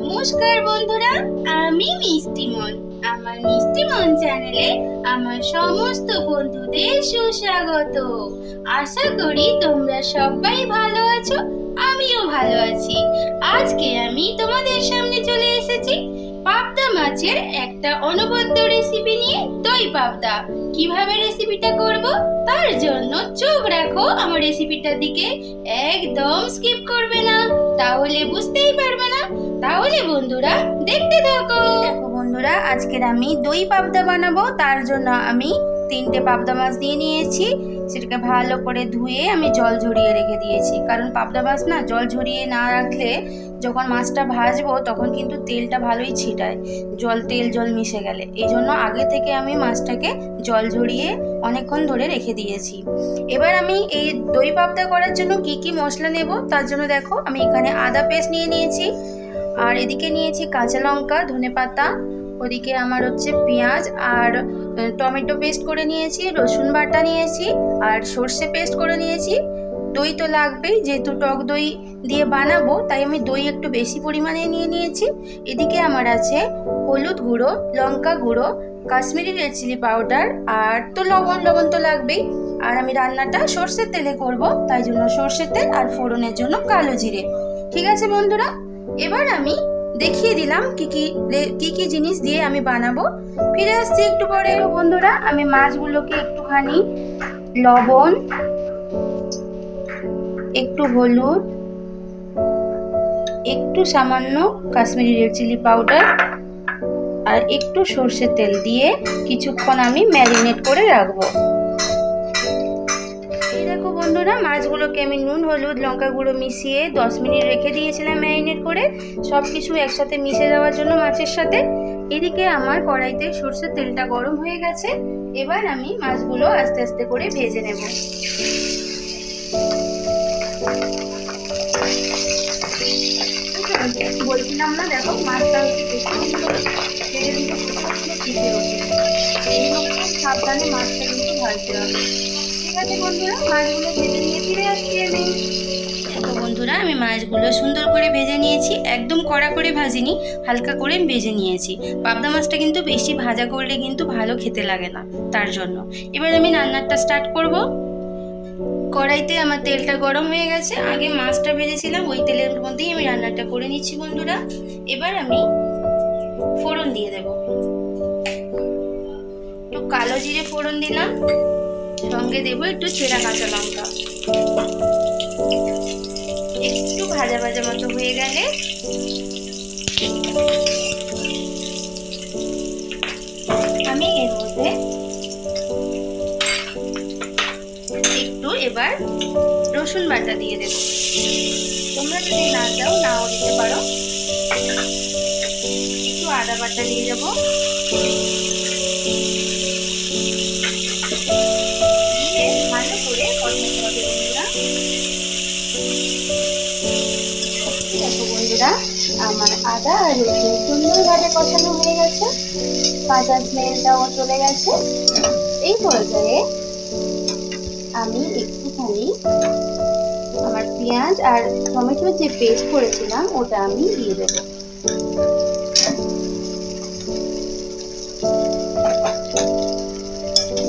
নমস্কার বন্ধুরা, আমি মিষ্টিমন আমার মিষ্টিমন চ্যানেলে আমার সমস্ত বন্ধুদের সুস্বাগত। আশা করি তোমরা সবাই ভালো আছো, আমিও ভালো আছি। আজকে আমি তোমাদের সামনে চলে এসেছি পাবদা মাছের একটা অনবদ্য রেসিপি নিয়ে দই পাবদা। কীভাবে রেসিপিটা করব? তার জন্য চোখ রাখো, আমার রেসিপিটার দিকে একদম স্কিপ করবে না। তাহলে বুঝতেই পারবে না। তাহলে বন্ধুরা, দেখতে থাকো। দেখো বন্ধুরা, আজকের আমি দই পাবদা বানাবো। তার জন্য আমি তিনটে পাবদা মাছ দিয়ে নিয়েছি। সেটাকে ভালো করে ধুয়ে আমি জল ঝরিয়ে রেখে দিয়েছি। কারণ পাবদা মাছ না জল ঝরিয়ে না রাখলে যখন মাছটা ভাজবো তখন কিন্তু তেলটা ভালোই ছিটায়। জল, তেল, জল মিশে গেলে। এই জন্য আগে থেকে আমি মাছটাকে জল ঝরিয়ে অনেকক্ষণ ধরে রেখে দিয়েছি। এবার আমি এই দই পাবদা করার জন্য কি কি মশলা নেব তার জন্য দেখো, আমি এখানে আদা পেস্ট নিয়ে নিয়েছি। আর এদিকে নিয়েছি কাঁচা লঙ্কা ধনে পাতা ওদিকে আমার হচ্ছে পেঁয়াজ আর টমেটো পেস্ট করে নিয়েছি, রসুন বাটা নিয়েছি আর সর্ষে পেস্ট করে নিয়েছি। দই তো লাগবেই, যেহেতু টক দই দিয়ে বানাবো, তাই আমি দই একটু বেশি পরিমাণে নিয়ে নিয়েছি। এদিকে আমার আছে হলুদ গুঁড়ো, লঙ্কা গুঁড়ো, কাশ্মীরি রেড চিলি পাউডার আর তো লবণ লবণ তো লাগবেই। আর আমি রান্নাটা সর্ষের তেলে করব, তাই জন্য সর্ষের তেল আর ফোড়নের জন্য কালো জিরে। ঠিক আছে বন্ধুরা, এবার আমি দেখিয়ে দিলাম কি কি কি কি জিনিস দিয়ে আমি বানাবো। ফিরে আসছি একটু পরে। বন্ধুরা, আমি মাছগুলোকে একটুখানি লবণ, একটু হলুদ, একটু সামান্য কাশ্মীরি রেড চিলি পাউডার আর একটু সর্ষের তেল দিয়ে কিছুক্ষণ আমি ম্যারিনেট করে রাখব। বন্ধুরা, মাছগুলোকে আমি নুন, হলুদ, লঙ্কা গুঁড়ো মিশিয়ে দশ মিনিট রেখে দিয়েছিলাম ম্যারিনেট করে। সব কিছু একসাথে মিশে যাওয়ার জন্য মাছের সাথে। এদিকে আমার কড়াইতে সর্ষের তেলটা গরম হয়ে গেছে। এবার আমি মাছগুলো আস্তে আস্তে করে ভেজে নেব। বলছিলাম না, দেখো, মাছটা হচ্ছে সাবধানে মাছটা কিন্তু বন্ধুরা আমি। দেখো বন্ধুরা, আমি মাছগুলো সুন্দর করে ভেজে নিয়েছি, একদম কড়া করে ভাজিনি, হালকা করে ভেজে নিয়েছি। পাবদা মাছটা কিন্তু বেশি ভাজা করলে কিন্তু ভালো খেতে লাগে না, তার জন্য। এবার আমি রান্নাটা স্টার্ট করব। কড়াইতে আমার তেলটা গরম হয়ে গেছে, আগে মাছটা ভেজেছিলাম, ওই তেলের মধ্যেই আমি রান্নাটা করে নিচ্ছি বন্ধুরা। এবার আমি ফোড়ন দিয়ে দেব। একটু কালো জিরে ফোড়ন দিলাম। সঙ্গে দেবো একটু চেরা কাঁচা লঙ্কা। একটু ভাজা ভাজা মতো হয়ে গেলে আমি এর মধ্যে একটু এবার রসুন বাটা দিয়ে দেব। তোমরা যদি না চাও, নাও দিতে পারো। একটু আদা বাটা দিয়ে দেবো। আমার আদা আর রসুন সুন্দরভাবে কষানো হয়ে গেছে। কাঁচা স্মেলটাও চলে গেছে। এই পর্যায়ে আমি একটুখানি আমার পেঁয়াজ আর টমেটোর যে পেস্ট করেছিলাম, ওটা আমি দিয়ে দেবো।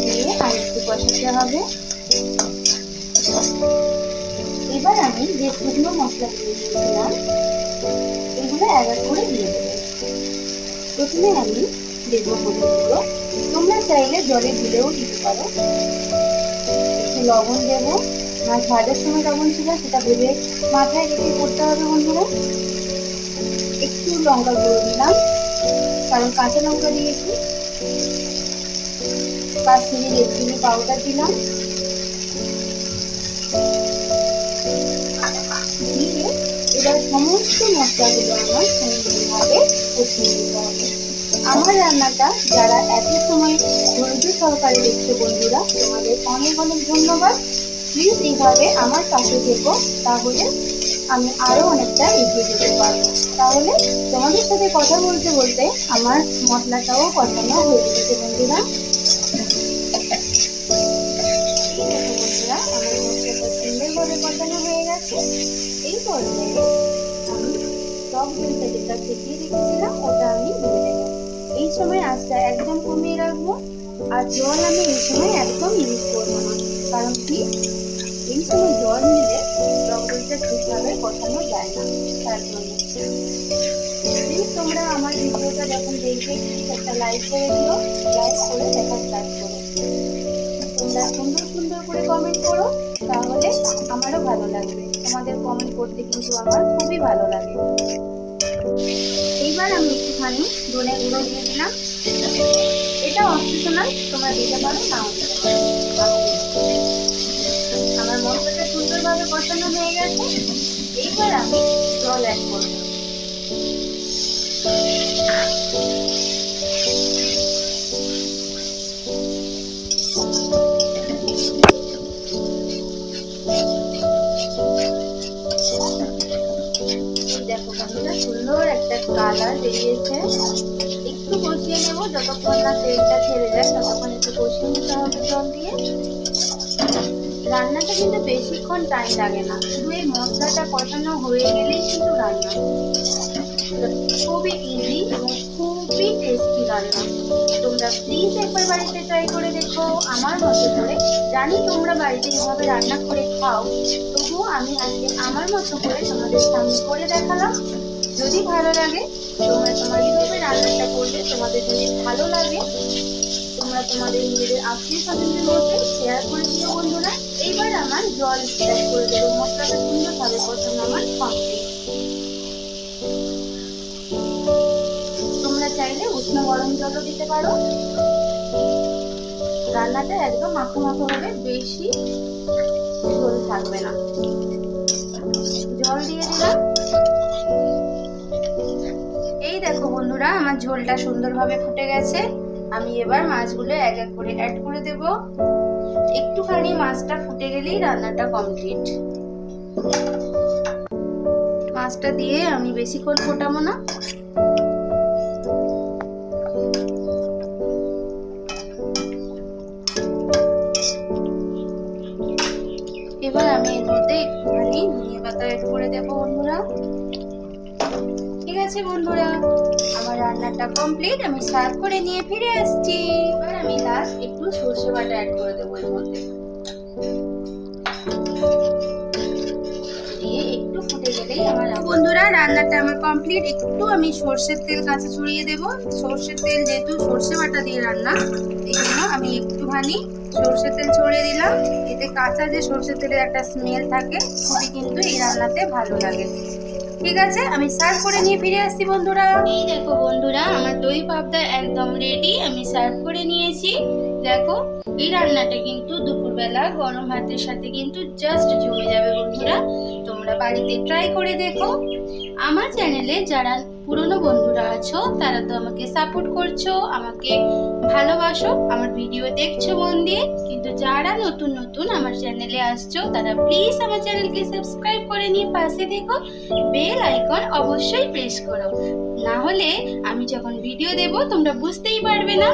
দিয়ে আর একটু কষাতে হবে। এবার আমি যে শুকনো মশলাগুলো দিয়েছিলাম এগুলো এক এক করে দিয়ে দেবো। প্রথমে আমি দেবো হলুদ তোমরা চাইলে জলে দিলেও দিতে পারো। একটু লবণ দেবো। মাছ ভাজার সময় লবণ ছিল, সেটা ভেবে মাথায় রেখে করতে হবে বন্ধুরা। একটু লঙ্কা গুঁড়ো দিলাম, কারণ কাঁচা লঙ্কা দিয়েছি। কাশ্মীরি রেড চিলি পাউডার দিলাম। এবার সমস্ত মশলাগুলো আমার সুন্দরভাবে কষিয়ে নিতে হবে। আমার রান্নাটা যারা এত সময় ধৈর্য সহকারে দেখছে বন্ধুরা, তোমাদের অনেক অনেক ধন্যবাদ। প্লিজ এইভাবে আমার পাশে থেকো, তাহলে আমি আরও অনেকটা এগিয়ে যেতে পারব। তাহলে তোমাদের সাথে কথা বলতে বলতে আমার মশলাটাও কষানো হয়ে গেছে বন্ধুরা। বন্ধুরা, আমার মশলাটা সুন্দরভাবে কষানো হয়ে গেছে। দইটা যেটা ফেটিয়ে রেখেছিলাম ওটা আমি এই সময় আঁচটা একদম কমিয়ে রাখব। আর জল আমি এই সময় একদম ইউজ করব। না কারণ কি? এই সময় জল নিলে দইটা ঠিকভাবে কষানো যায় না তার জন্য তোমরা আমার ভিডিওটা যখন দেখবে একটা লাইক করে দিও। লাইক করে দেখা স্টার্ট করো তোমরা সুন্দর সুন্দর করে কমেন্ট করো। তাহলে আমারও ভালো লাগবে। তোমাদের কমেন্ট করতে কিন্তু আমার খুবই ভালো লাগে। এইবার আমি একটুখানি ধনে গুঁড়ো দিয়ে দিলাম। এটা অপশনাল, তোমরা দিতে পারো দিলাম। আমার মশলাটা সুন্দরভাবে কষানো হয়ে গেছে। এইবার আমি জল অ্যাড করব। যতক্ষণ না তেলটা ছেড়ে যায়, ততক্ষণ একটু কষিয়ে নিতে হবে জল দিয়ে। রান্নাটা কিন্তু বেশিক্ষণ টাইম লাগে না। শুধু এই মশলাটা কষানো হয়ে গেলেই কিন্তু রান্না। খুবই ইজি এবং খুবই টেস্টি রান্না। তোমরা প্লিজ একবার বাড়িতে ট্রাই করে দেখো আমার মতো করে। জানি তোমরা বাড়িতে এভাবে রান্না করে খাও, তবুও আমি আজকে আমার মতো করে তোমাদের সামনে করে দেখালাম। যদি ভালো লাগে, তোমরা তোমার এইভাবে রান্নাটা করলে তোমাদের যদি ভালো লাগে, তোমরা তোমাদের নিজেদের আত্মীয় স্বজনদের মধ্যে শেয়ার করে দিও বন্ধুরা। এইবার আমার জল অ্যাড করে দেবো। মশলাটা সুন্দরভাবে কষানো আমার কমপ্লিট তোমরা চাইলে উষ্ণ গরম জলও দিতে পারো। রান্নাটা একদম মাখো মাখো হবে, বেশি ঝোল থাকবে না। জল দিয়ে দিলাম। আমার ঝোলটা সুন্দরভাবে ফুটে গেছে। আমি এবার মাছগুলো এক এক করে অ্যাড করে দেব। একটুখানি মাছটা ফুটে গেলেই রান্নাটা কমপ্লিট মাছটা দিয়ে আমি বেশিক্ষণ ফোটাবো না। আছে বন্ধুরা। আমার রান্নাটা কমপ্লিট আমি সার্ভ করে নিয়ে ফিরে আসছি। এবার আমি লাস্ট একটু সর্ষে বাটা অ্যাড করে দেবো এর মধ্যে। বন্ধুরা, রান্নাটা আমার কমপ্লিট একটু আমি সর্ষের তেল কাঁচা ছড়িয়ে দেব। সর্ষের তেল যেহেতু সর্ষে বাটা দিয়ে রান্না, এই জন্য আমি একটুখানি সর্ষের তেল ছড়িয়ে দিলাম। এতে কাঁচা যে সর্ষের তেলের একটা স্মেল থাকে, খুবই কিন্তু এই রান্নাতে ভালো লাগে। ঠিক আছে, আমি সার্ভ করে নিয়ে ফিরে আসছি বন্ধুরা। এই দেখো বন্ধুরা, আমার দই পাবদা একদম রেডি আমি সার্ভ করে নিয়েছি। দেখো, এই রান্নাটা কিন্তু দুপুরবেলা গরম ভাতের সাথে কিন্তু জাস্ট জমে যাবে বন্ধুরা। তোমরা বাড়িতে ট্রাই করে দেখো। আমার চ্যানেলে যারা পুরনো বন্ধুরা আছো, তারা তো আমাকে সাপোর্ট করছ, আমাকে ভালোবাসো, আমার ভিডিও দেখছ মন দিয়ে। কিন্তু যারা নতুন নতুন আমার চ্যানেলে আসছো, তারা প্লিজ আমার চ্যানেলকে সাবস্ক্রাইব করে নিয়ে পাশে দেখো বেল আইকন অবশ্যই প্রেস করো। না হলে আমি যখন ভিডিও দেব, তোমরা বুঝতেই পারবে না।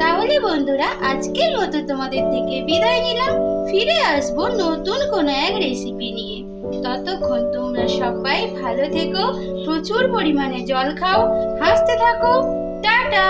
তাহলে বন্ধুরা, আজকের মতো তোমাদের থেকে বিদায় নিলাম। ফিরে আসব নতুন কোনো এক রেসিপি নিয়ে। ততক্ষণ তোমরা সবাই ভালো থেকো, প্রচুর পরিমাণে জল খাও, হাসতে থাকো, টাটা!